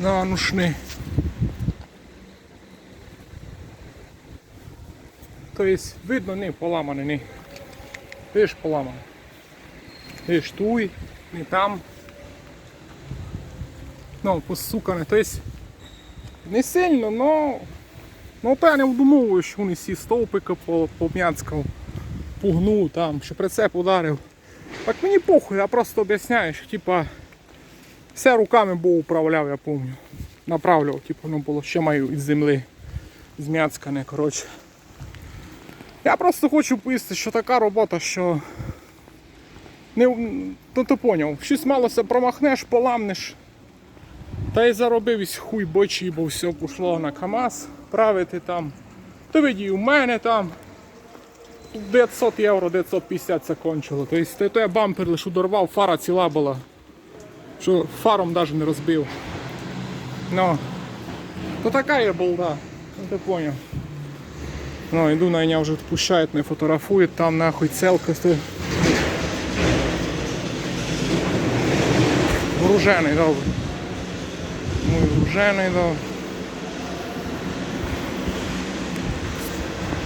На нушни. Тобто видно, не поламане, не. Видиш поламане. Видиш туй, не там. Ну, посукане. Тобто не сильно, но. Ну, то я не вдумовую, що вони всі стовпики по- пом'яцкав, пугнув там, що прицеп ударив. Так мені похуй, я просто об'ясняю, що типа все руками був управляв, я пам'ятаю. Направлював, типу, воно було ще маю із землі зм'яцкане, коротше. Я просто хочу пояснити, що така робота, що. Не, ну ти поняв, щось малося промахнеш, поламнеш. Та й заробив хуй бочий, бо все пішло на КАМАЗ правити там. То виді, у мене там 900 євро, 950 це кончило. Тобто то я бампер лише дорвав, фара ціла була. Що фаром навіть не розбив. Ну, то така є болда. Ну ти понял. Ну, иду на меня уже отпущает, не фотографует, там нахуй целка стоїть. Вооружений, добре. Мой вооружений, добре.